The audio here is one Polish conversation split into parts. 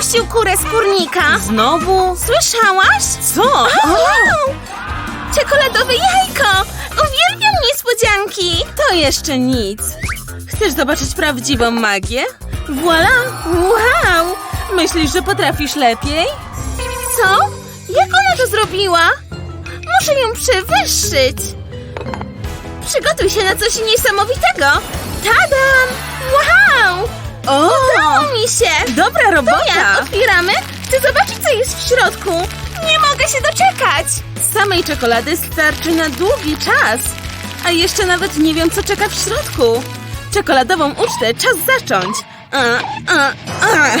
wypuścił kurę z kurnika. Znowu? Słyszałaś? Co? Wow! Czekoladowe jajko! Uwielbiam niespodzianki! To jeszcze nic. Chcesz zobaczyć prawdziwą magię? Voila! Wow! Myślisz, że potrafisz lepiej? Co? Jak ona to zrobiła? Muszę ją przewyższyć! Przygotuj się na coś niesamowitego! Tadam! Wow! O! Udało mi się! Dobra To robota! jak? Otwieramy? Chcę zobaczyć, co jest w środku! Nie mogę się doczekać! Samej czekolady starczy na długi czas. A jeszcze nawet nie wiem, co czeka w środku. Czekoladową ucztę czas zacząć. A, a, a.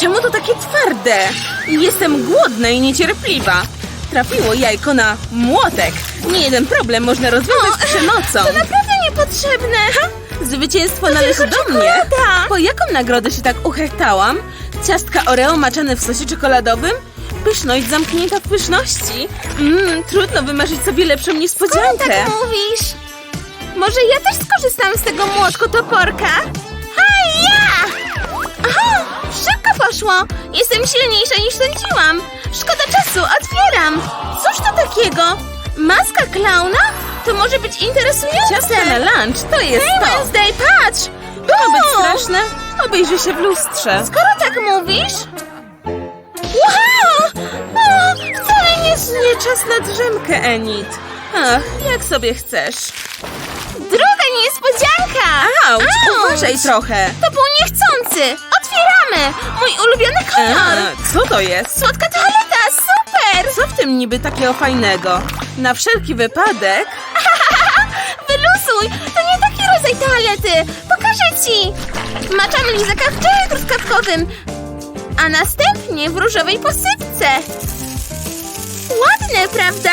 Czemu to takie twarde? Jestem głodna i niecierpliwa. Trafiło jajko na młotek. Nie jeden problem można rozwiązać O, przemocą. To naprawdę niepotrzebne! Zwycięstwo należy do mnie. Po jaką nagrodę się tak uchechtałam? Ciastka Oreo maczane w sosie czekoladowym? Pyszność zamknięta w pyszności. Mmm, trudno wymarzyć sobie lepszą Skoro niespodziankę. tak mówisz? Może ja też skorzystam z tego młotko-toporka? Hej, ja! Aha, szybko poszło! Jestem silniejsza niż sądziłam! Szkoda czasu, otwieram! Cóż to takiego? Maska klauna? To może być interesujące! Ciastka na lunch to jest Hej, to. Wednesday, patrz! To ma być straszne. Obejrzyj się w lustrze. Skoro tak mówisz... Wow! O, wcale nie... Nie czas na drzemkę, Enid. Ach, jak sobie chcesz. Druga niespodzianka! Auć, Auć! uważaj trochę. To był niechcący! Otwieramy! Mój ulubiony kolor! A, co to jest? Słodka toaleta! Super! Co w tym niby takiego fajnego? Na wszelki wypadek Wyluzuj! To nie taki rodzaj toalety! Pokażę ci! Maczamy lizaka w czele truskawkowym, a następnie w różowej posypce. Ładne, prawda?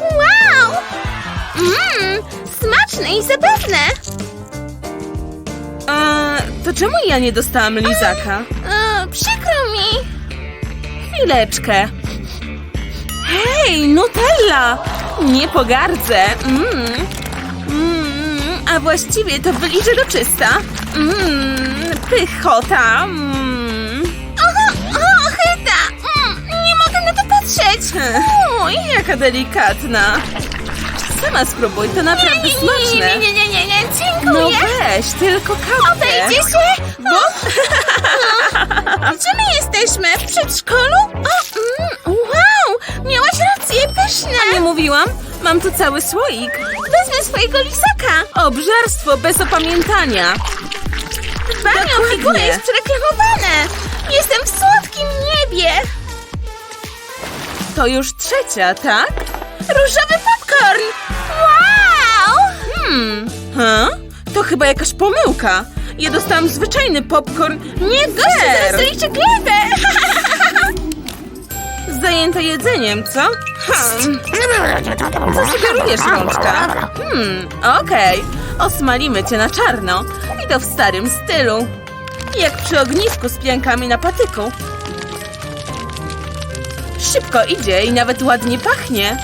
Wow! Mmm, smaczne i zabawne! A, to czemu ja nie dostałam lizaka? E, przykro mi! Chwileczkę. Hej, Nutella! Nie pogardzę. Mm. Mm, a właściwie to wyliżę do czysta. Mm, pychota. Mm. Oho, chyta! Mm, nie mogę na to patrzeć! Uj, jaka delikatna. Sama spróbuj, to naprawdę Nie, smaczne. nie, nie, nie, nie, nie, No dziękuję! weź, tylko kapkę. Odejdzie się! Bo... Gdzie my jesteśmy? W przedszkolu? O, mm, wow! Miałaś rację, pyszne! Nie mówiłam? Mam tu cały słoik. Wezmę swojego lisaka! Obżarstwo bez opamiętania. Dbanie o figurę jest przereklamowane! Jestem w słodkim niebie! To już trzecia, tak? Różowy popcorn! Wow! Hmm, ha? To chyba jakaś pomyłka. Ja dostałam zwyczajny popcorn, nie Goście zaraz fair. zaliczę glebę! Zajęte jedzeniem, co? Hmm. Co sugerujesz, rączka? Hmm, okej. Osmalimy cię na czarno. I to w starym stylu. Jak przy ognisku z piankami na patyku. Szybko idzie i nawet ładnie pachnie.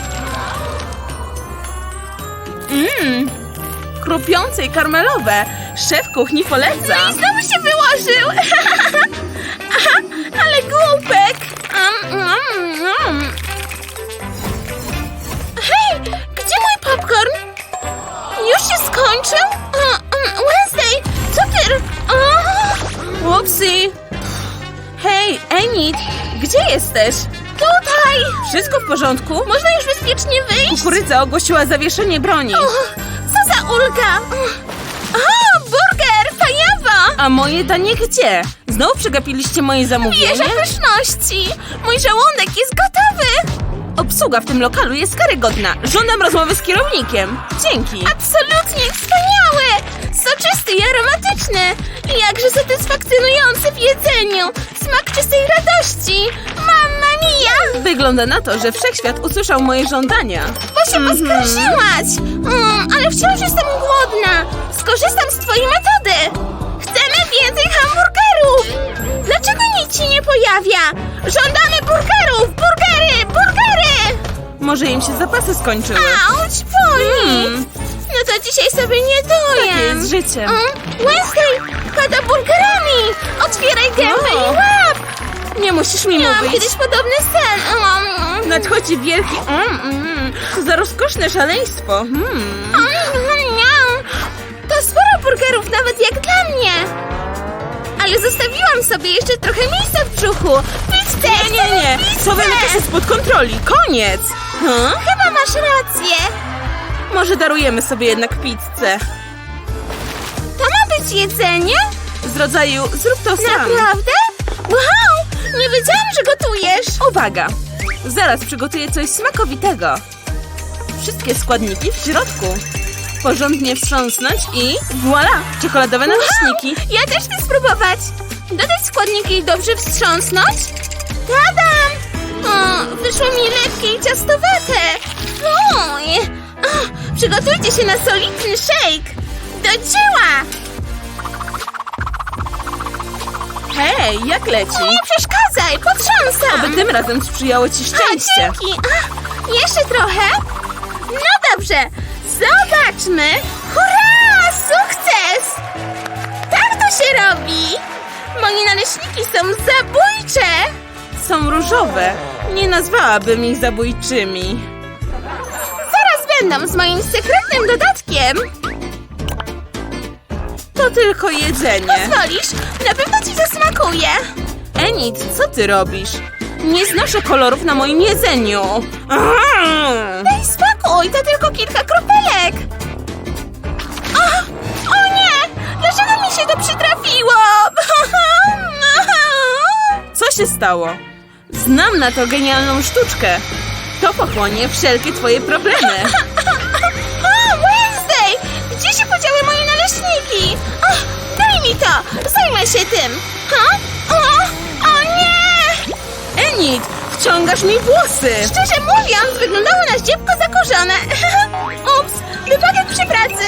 Mmm, krupiące i karmelowe. Szef kuchni poleca. I znowu się wyłożył! porządku? Można już bezpiecznie wyjść? Kukurydza ogłosiła zawieszenie broni. O, co za ulga! O, burger! Fajawa! A moje danie gdzie? Znowu przegapiliście moje zamówienie? Wieża pyszności! Mój żołądek jest gotowy! Obsługa w tym lokalu jest karygodna. Żądam rozmowy z kierownikiem. Dzięki. Absolutnie wspaniały! Soczysty i aromatyczny! Jakże satysfakcjonujący w jedzeniu! Smak czystej radości! Wygląda na to, że wszechświat usłyszał moje żądania. Bo się poskarżyłaś! Mm, ale wciąż jestem głodna! Skorzystam z twojej metody! Chcemy więcej hamburgerów! Dlaczego nic się nie pojawia? Żądamy burgerów! Burgery! Burgery! Może im się zapasy skończyły. Auć, boli! Mm. No to dzisiaj sobie nie dojem. Takie jest życie. Mm, Wednesday, pada burgerami! Otwieraj gębę i Nie musisz mi Miałam mówić. kiedyś podobny sen. Mm. Nadchodzi wielki... Mm, mm, co za rozkoszne szaleństwo. Mm. To sporo burgerów, nawet jak dla mnie. Ale zostawiłam sobie jeszcze trochę miejsca w brzuchu. Pizzę! Nie, nie, nie. To wymyka się spod kontroli. Koniec. Huh? Chyba masz rację. Może darujemy sobie jednak pizzę. To ma być jedzenie? Z rodzaju zrób to sam. Naprawdę? Wow! Nie wiedziałam, że gotujesz. Uwaga! Zaraz przygotuję coś smakowitego. Wszystkie składniki w środku. Porządnie wstrząsnąć i voilà! Czekoladowe naleśniki. Ja też chcę spróbować. Dodać składniki i dobrze wstrząsnąć? Tadam! O, wyszło mi lekkie i ciastowate. Fuj. O, przygotujcie się na solidny shake. Do dzieła! Hej, jak leci? Nie przeszkadzaj, potrząsam. Oby tym razem sprzyjało ci A, szczęście. dzięki. A, jeszcze trochę? No dobrze, zobaczmy. Hurra! Sukces! Tak to się robi. Moje naleśniki są zabójcze. Są różowe. Nie nazwałabym ich zabójczymi. Zaraz będą z moim sekretnym dodatkiem. To tylko jedzenie. Pozwolisz? Na pewno ci zasmakuje. Enid, co ty robisz? Nie znoszę kolorów na moim jedzeniu. Daj spokój, to tylko kilka kropelek. O, o nie! Dlaczego mi się to przytrafiło? Co się stało? Znam na to genialną sztuczkę. To pochłonie wszelkie twoje problemy. O, Wednesday! Gdzie się naleśniki? O, daj mi to! Zajmę się tym! Ha? O, o nie! Enid, wciągasz mi włosy. Szczerze mówiąc, wyglądało na zdziebko zakurzone. Ups, wypadek przy pracy.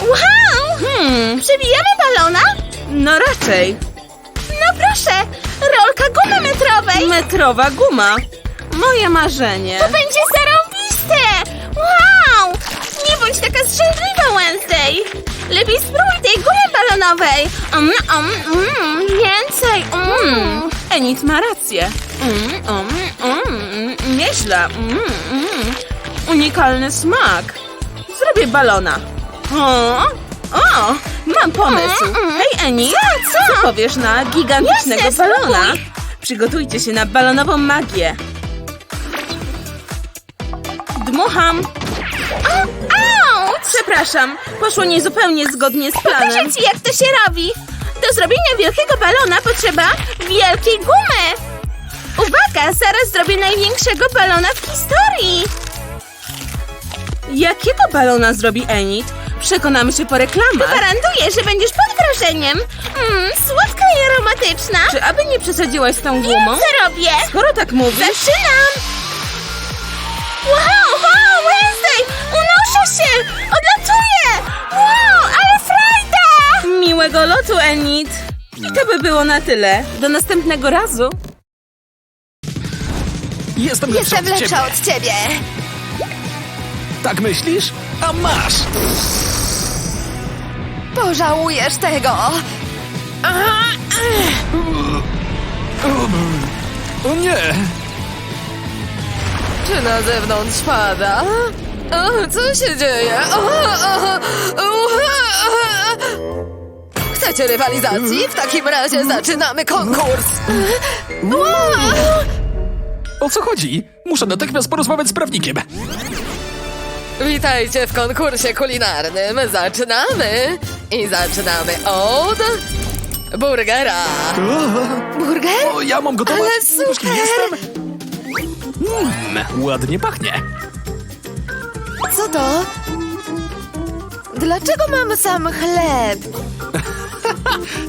Wow! Hmm, Przebijamy balona? no raczej. No proszę, rolka gumy metrowej. Metrowa guma. Moje marzenie. To będzie zarąbiste! Wow! Nie bądź taka zrzędliwa, Wednesday! Lepiej spróbuj tej gumy balonowej! Mm, mm, mm, więcej! Mm. Mm, Enid ma rację. Mm, mm, mm, nieźle. Mm, mm. Unikalny smak. Zrobię balona. O, o, mam pomysł. Hej Enid, Co, co? co powiesz na gigantycznego Jasne, balona? spróbuj. Przygotujcie się na balonową magię. Dmucham. Przepraszam, poszło niezupełnie zgodnie z planem. Pokażę ci, jak to się robi! Do zrobienia wielkiego balona potrzeba wielkiej gumy! Uwaga, zaraz zrobię największego balona w historii! Jakiego balona zrobi Enid? Przekonamy się po reklamach. Gwarantuję, że będziesz pod wrażeniem! Mmm, słodka i aromatyczna! Czy aby nie przesadziłaś z tą gumą? co robię! Skoro tak mówisz, Zaczynam! Wow, miłego lotu, Enid. I to by było na tyle. Do następnego razu. Jestem lepsza Jestem od lepsza ciebie. od ciebie. Tak myślisz? A masz! Pożałujesz tego. O nie! Czy na zewnątrz pada? O, co się dzieje? O, o, o, Chcecie rywalizacji? W takim razie zaczynamy konkurs. O co chodzi? Muszę natychmiast porozmawiać z prawnikiem. Witajcie w konkursie kulinarnym. Zaczynamy. I zaczynamy od... Burgera. Burger? O, ja mam gotować. Ale Już kim super! jestem. Mmm, ładnie pachnie. Co to? Dlaczego mam sam chleb?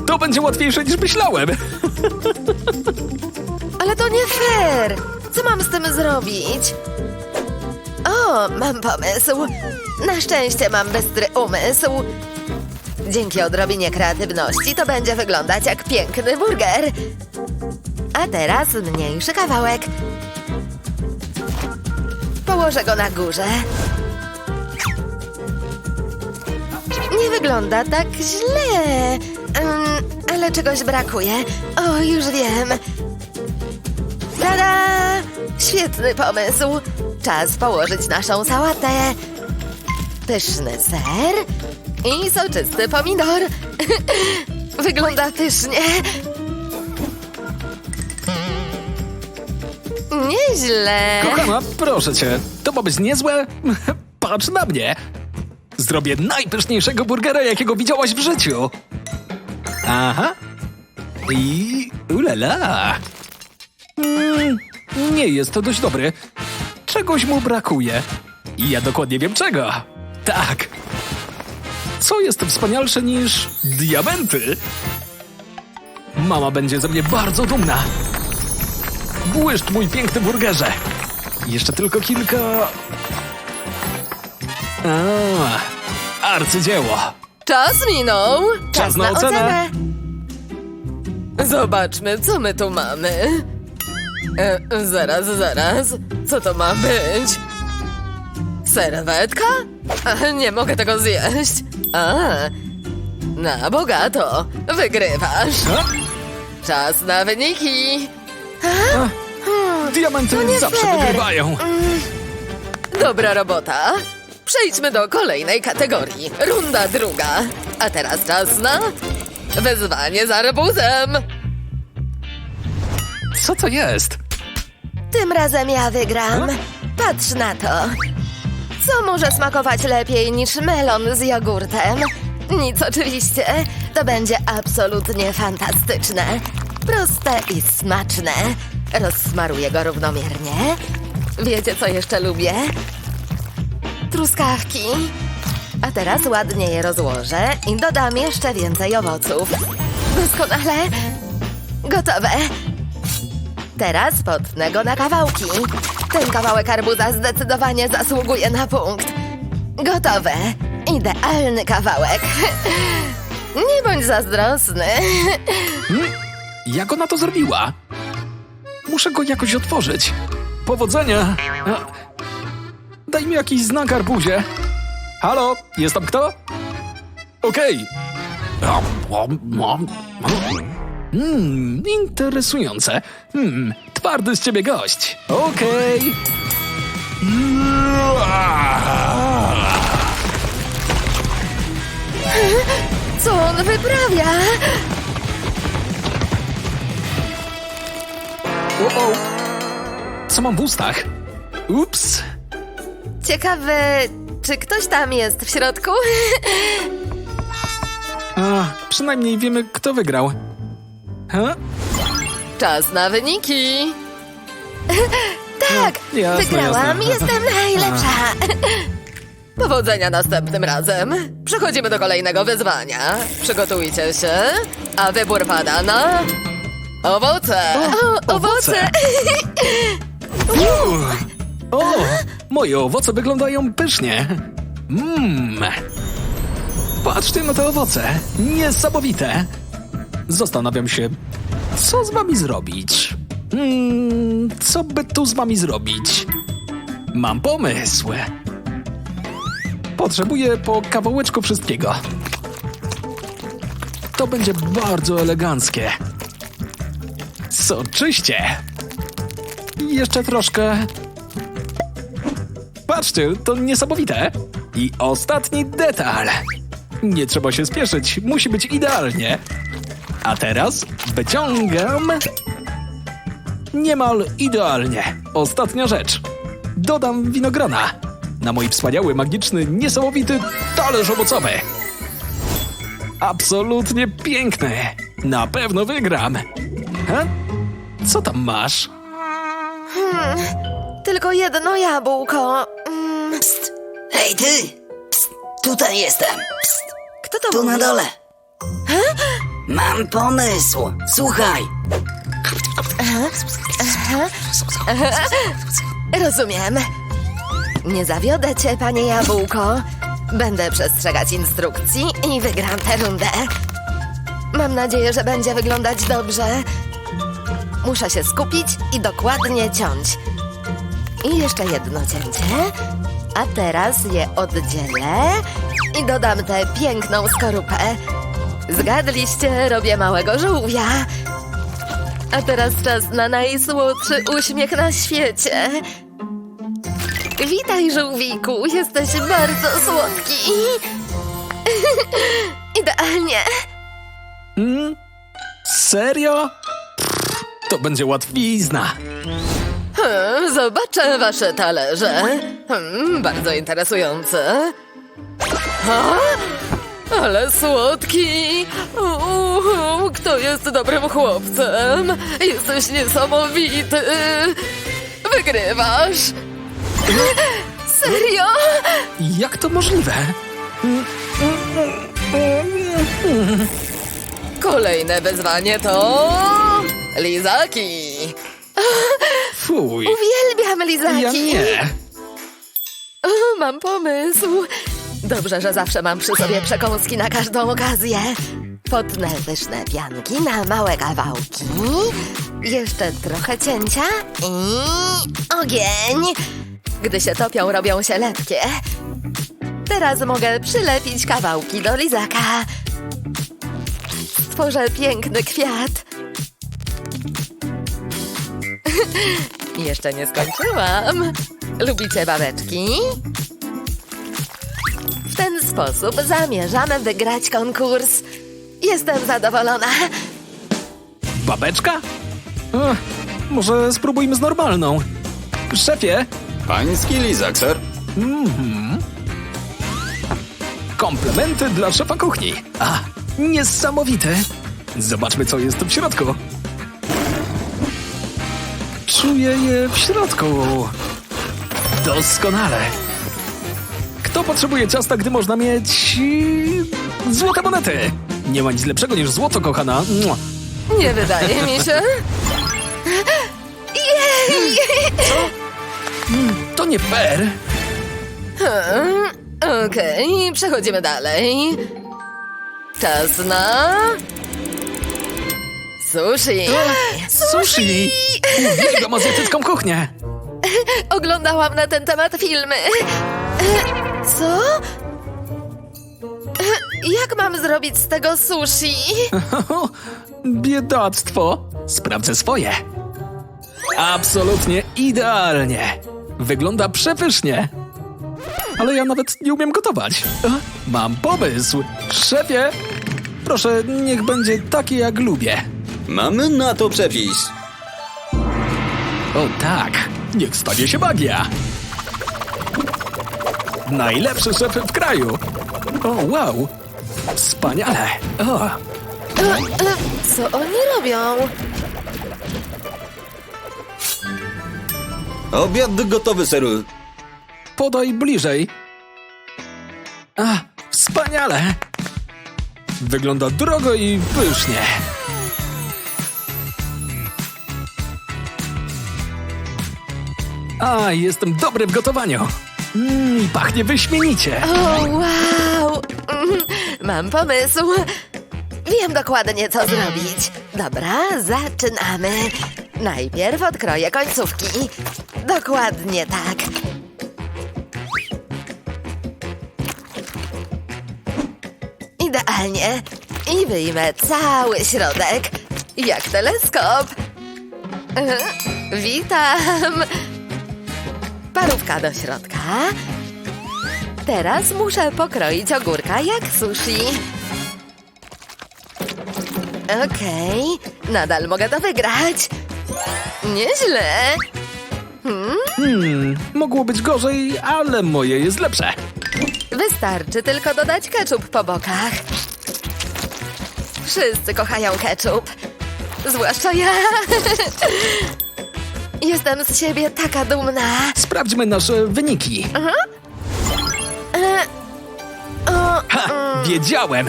To będzie łatwiejsze niż myślałem. Ale to nie fair! Co mam z tym zrobić? O, mam pomysł. Na szczęście mam bystry umysł. Dzięki odrobinie kreatywności to będzie wyglądać jak piękny burger. A teraz mniejszy kawałek. Położę go na górze. Nie wygląda tak źle. Ym, ale czegoś brakuje. O, już wiem. Tada! Świetny pomysł. Czas położyć naszą sałatę. Pyszny ser i soczysty pomidor. Wygląda pysznie. Nieźle. Kochana, proszę cię, to ma być niezłe? Patrz na mnie. Zrobię najpyszniejszego burgera, jakiego widziałaś w życiu. Aha. I ulala. Mm, nie jest to dość dobry. Czegoś mu brakuje. I ja dokładnie wiem czego. Tak. Co jest wspanialsze niż diamenty? Mama będzie ze mnie bardzo dumna. Błyszcz, mój piękny burgerze. Jeszcze tylko kilka... A, arcydzieło. Czas minął. Czas na ocenę. Zobaczmy, co my tu mamy. E, zaraz, zaraz. Co to ma być? Serwetka? A, nie mogę tego zjeść. A, na bogato. Wygrywasz. A, Czas na wyniki. diamenty zawsze fair. wygrywają. Dobra robota. Przejdźmy do kolejnej kategorii. Runda druga. A teraz czas na wyzwanie z arbuzem. Co to jest? Tym razem ja wygram. Patrz na to. Co może smakować lepiej niż melon z jogurtem? Nic oczywiście. To będzie absolutnie fantastyczne. Proste i smaczne. Rozsmaruję go równomiernie. Wiecie, co jeszcze lubię? Truskawki. A teraz ładnie je rozłożę i dodam jeszcze więcej owoców. Doskonale. Gotowe. Teraz potnę go na kawałki. Ten kawałek arbuza zdecydowanie zasługuje na punkt. Gotowe. Idealny kawałek. Nie bądź zazdrosny. Jak ona to zrobiła? Muszę go jakoś otworzyć. Powodzenia. A, daj mi jakiś znak, arbuzie. Halo, jest tam kto? Okej. Hmm, interesujące. Hmm, twardy z ciebie gość. Okej. Co on wyprawia? O, o. Co mam w ustach? Ups. Ciekawe, czy ktoś tam jest w środku? A, przynajmniej wiemy, kto wygrał. Ha? Czas na wyniki. Tak, jasne, wygrałam. jasne. Jestem najlepsza. Powodzenia następnym razem. Przechodzimy do kolejnego wyzwania. Przygotujcie się. A wybór pada na... Owoce. O, owoce. O, moje owoce wyglądają pysznie. Mmm. Patrzcie na te owoce. Niesamowite. Zastanawiam się, co z wami zrobić. Hmm, co by tu z wami zrobić? Mam pomysł. Potrzebuję po kawałeczku wszystkiego. To będzie bardzo eleganckie. Soczyście. Jeszcze troszkę. Patrzcie, to niesamowite. I ostatni detal. Nie trzeba się spieszyć, musi być idealnie. A teraz wyciągam. Niemal idealnie. Ostatnia rzecz. Dodam winogrona. Na mój wspaniały, magiczny, niesamowity talerz owocowy. Absolutnie piękny. Na pewno wygram. He? Co tam masz? Tylko jedno jabłko. Hej ty! Psst, tutaj jestem. Psst, kto to tu na mówi? dole. Mam pomysł. Słuchaj. Rozumiem. Nie zawiodę cię, panie jabłko. Będę przestrzegać instrukcji i wygram tę rundę. Mam nadzieję, że będzie wyglądać dobrze. Muszę się skupić i dokładnie ciąć. I jeszcze jedno cięcie. A teraz je oddzielę i dodam tę piękną skorupę. Zgadliście, robię małego żółwia. A teraz czas na najsłodszy uśmiech na świecie. Witaj, żółwiku. Jesteś bardzo słodki. Idealnie. Mm? Serio? Pff, to będzie łatwizna. Hmm, zobaczę wasze talerze. Hmm, bardzo interesujące. A? Ale słodki! Uuu, kto jest dobrym chłopcem? Jesteś niesamowity! Wygrywasz! Serio? Jak to możliwe? Kolejne wyzwanie to... Lizaki! Fuj. Uwielbiam lizaki! Ja nie. O, mam pomysł. Dobrze, że zawsze mam przy sobie przekąski na każdą okazję. Potnę pyszne pianki na małe kawałki. Jeszcze trochę cięcia i ogień. Gdy się topią, robią się lepkie. Teraz mogę przylepić kawałki do lizaka. Stworzę piękny kwiat. Jeszcze nie skończyłam. Lubicie babeczki? W ten sposób zamierzam wygrać konkurs. Jestem zadowolona. Babeczka? Ech, może spróbujmy z normalną. Szefie, Pański lizak, ser. komplementy dla szefa kuchni. A, niesamowite. Zobaczmy, co jest w środku. Czuję je w środku. Doskonale. Kto potrzebuje ciasta, gdy można mieć... yy, złote monety? Nie ma nic lepszego niż złoto, kochana. Nie wydaje mi się. Jej! To nie fair. Hmm, Okej, przechodzimy dalej. Czas na... Sushi. Sushi! Uwielbiam azjatycką kuchnię. Oglądałam na ten temat filmy. Co? Jak mam zrobić z tego sushi? Biedactwo. Sprawdzę swoje. Absolutnie idealnie. Wygląda przepysznie. Ale ja nawet nie umiem gotować. Mam pomysł. Szefie, proszę, niech będzie takie jak lubię. Mamy na to przepis. O tak, niech stanie się magia. Najlepszy szef w kraju. O, wow. Wspaniale. O, Co oni robią? Obiad gotowy, seru. Podaj bliżej. A, wspaniale! Wygląda drogo i pysznie. A, jestem dobry w gotowaniu. Mmm, pachnie wyśmienicie. O, wow! Mhm, Mam pomysł. Wiem dokładnie, co zrobić. Dobra, zaczynamy. Najpierw odkroję końcówki. Dokładnie tak. Idealnie. I wyjmę cały środek. Jak teleskop. Mhm, Witam. Parówka do środka. Teraz muszę pokroić ogórka jak sushi. Okej, nadal mogę to wygrać. Nieźle. Hmm, mogło być gorzej, ale moje jest lepsze. Wystarczy tylko dodać ketchup po bokach. Wszyscy kochają ketchup. Zwłaszcza ja. Jestem z siebie taka dumna. Sprawdźmy nasze wyniki. O, Ha, wiedziałem.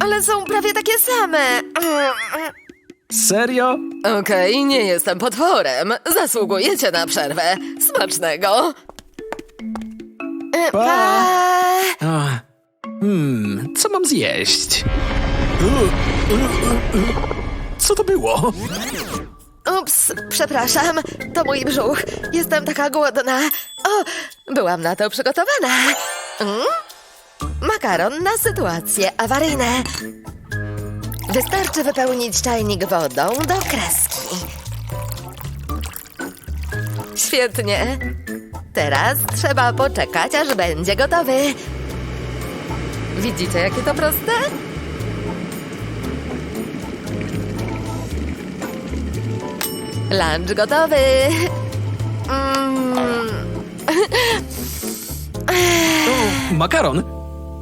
ale są prawie takie same. Serio? Okej, nie jestem potworem. Zasługujecie na przerwę. Smacznego. E, Pa. Pa. A, Hmm, co mam zjeść? Co to było? Ups, przepraszam. To mój brzuch. Jestem taka głodna. O, byłam na to przygotowana. Mm? Makaron na sytuacje awaryjne. Wystarczy wypełnić czajnik wodą do kreski. Świetnie. Teraz trzeba poczekać, aż będzie gotowy. Widzicie, jakie to proste? Lunch gotowy. Mm, Makaron?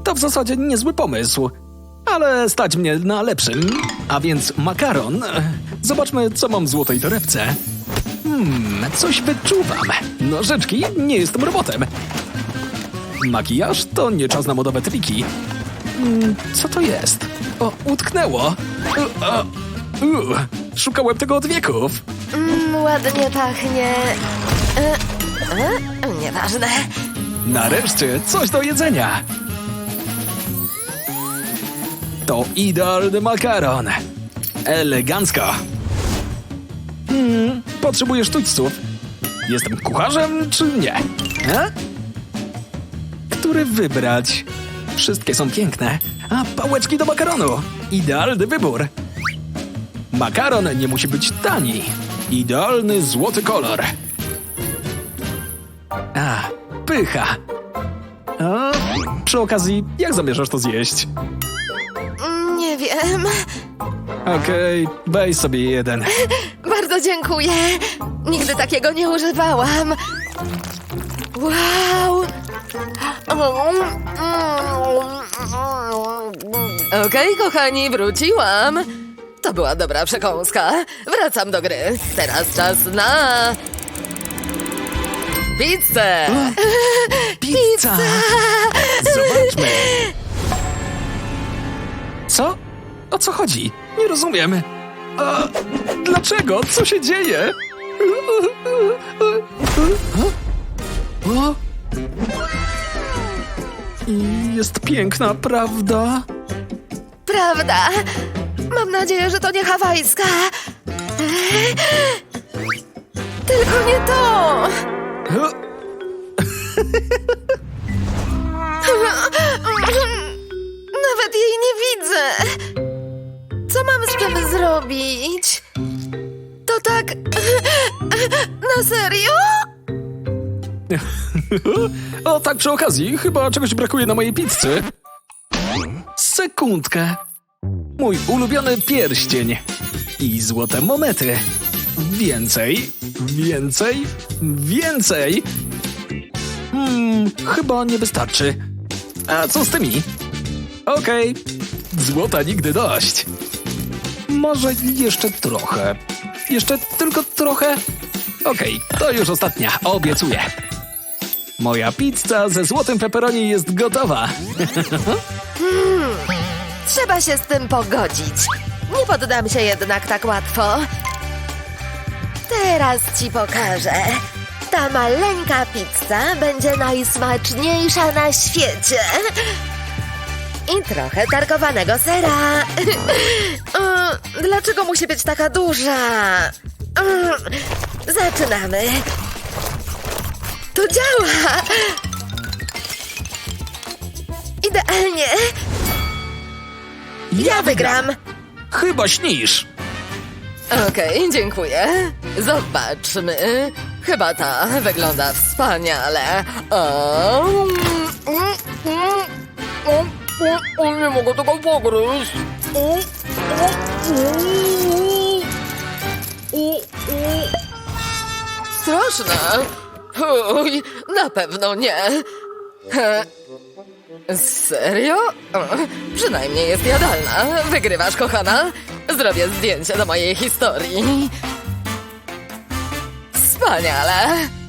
To w zasadzie niezły pomysł. Ale stać mnie na lepszym. A więc makaron. Zobaczmy, co mam w złotej torebce. Hmm, coś wyczuwam. Nożyczki, nie jestem robotem. Makijaż to nie czas na modowe triki. Hmm, co to jest? O, utknęło. U, o, u, szukałem tego od wieków. mm, ładnie pachnie. E, e, nieważne. Nareszcie coś do jedzenia. To idealny makaron. Elegancko. Hmm, potrzebuję sztućców. Jestem kucharzem, czy nie? E? Który wybrać? Wszystkie są piękne. A pałeczki do makaronu. Idealny wybór. Makaron nie musi być tani. Idealny złoty kolor. A, pycha. A, przy okazji, jak zamierzasz to zjeść? Nie wiem. Okej, weź sobie jeden. Bardzo dziękuję. Nigdy takiego nie używałam. Wow. Okej, kochani, wróciłam. To była dobra przekąska. Wracam do gry. Teraz czas na... Pizzę! Pizza! Zobaczmy. Co? O co chodzi? Nie rozumiem. A, dlaczego? Co się dzieje? O? Jest piękna, prawda? Prawda? Mam nadzieję, że to nie hawajska. Tylko nie to! Nawet jej nie widzę. Co mam z tym zrobić? To tak. Na serio? O, tak przy okazji, chyba czegoś brakuje na mojej pizzy. Sekundkę. Mój ulubiony pierścień. I złote monety. Więcej, więcej, więcej. Hmm, chyba nie wystarczy. A co z tymi? Okej, złota nigdy dość. Może jeszcze trochę. Jeszcze tylko trochę. Okej, to już ostatnia, obiecuję. Moja pizza ze złotym pepperoni jest gotowa. Trzeba się z tym pogodzić. Nie poddam się jednak tak łatwo. Teraz ci pokażę. Ta maleńka pizza będzie najsmaczniejsza na świecie. I trochę tarkowanego sera. Dlaczego musi być taka duża? Zaczynamy. To działa. Idealnie. Ja wygram. Chyba śnisz. Okej, dziękuję. Zobaczmy. Chyba ta wygląda wspaniale. O, mm, mm, o, o, o, nie mogę tego pogryźć. O, o, o, o, o. Straszne. Uj, na pewno nie. Serio? Przynajmniej jest jadalna. Wygrywasz, kochana. Zrobię zdjęcie do mojej historii. Wspaniale.